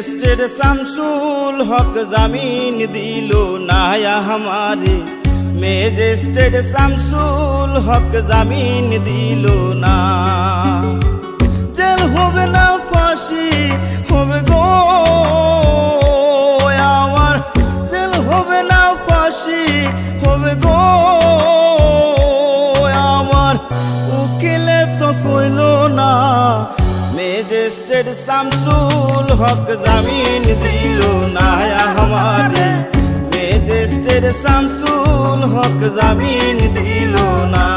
Tested Shamsul হক জামিন দিল নায়া আমারে। মেজেস্টেড শামসুল হক জামিন দিল না। জেল হবে না ফাঁসি, হবে গো আমার। জেল হবে না ফাঁসি, হবে গো মেজেস্টের শামসুল হক জামিন দিল না আমারে। মেজেস্টের শামসুল হক জামিন দিল না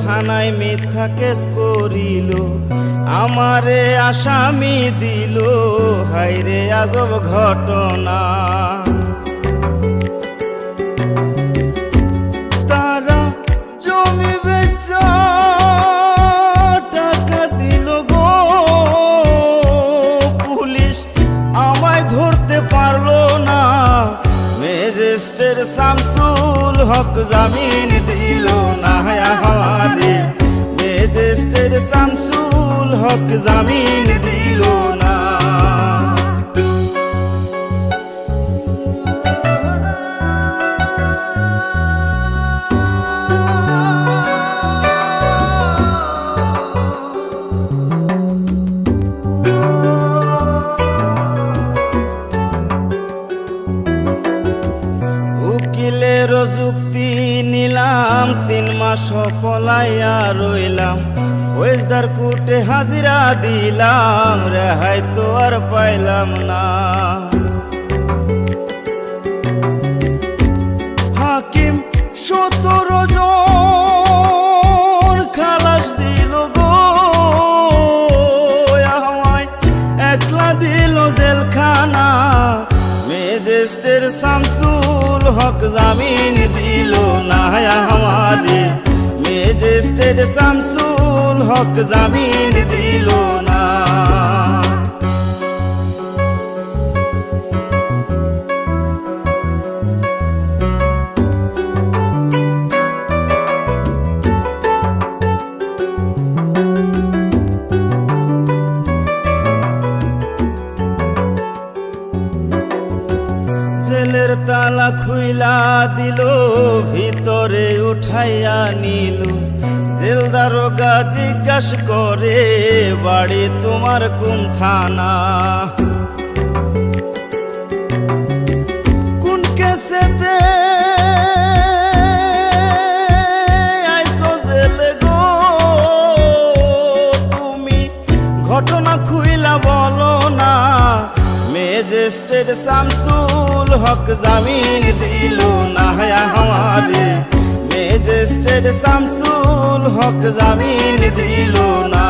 থানায় মিথ্যা কেস করিল, আমারে আসামি দিল। হাইরে আজব ঘটনা। তারা জমি বেচা টাকা দিল গো। পুলিশ আমায় ধরতে পারল না। মেজেস্টের শামসুল হক জামিন দিল না। আমারে মেজেস্টের শামসুল হক জামিন দিল। নিলাম তিন মাস পলাইয়া রইলাম। ফৌজদার কুটে হাজিরা দিলাম রেহাই তো আর পাইলাম না। মেজেস্টের শামসুল হক জামিন দিল না আমারে মেজেস্টের শামসুল হক জামিন দিল দিল ভিতরে উঠাইয়া নিল। জেলদার গা জিজ্ঞাস করে বাড়ি তোমার কোন থানা মেজেস্টের শামসুল হক জামিন দিল না আমারে মেজেস্টের শামসুল হক জামিন দিল না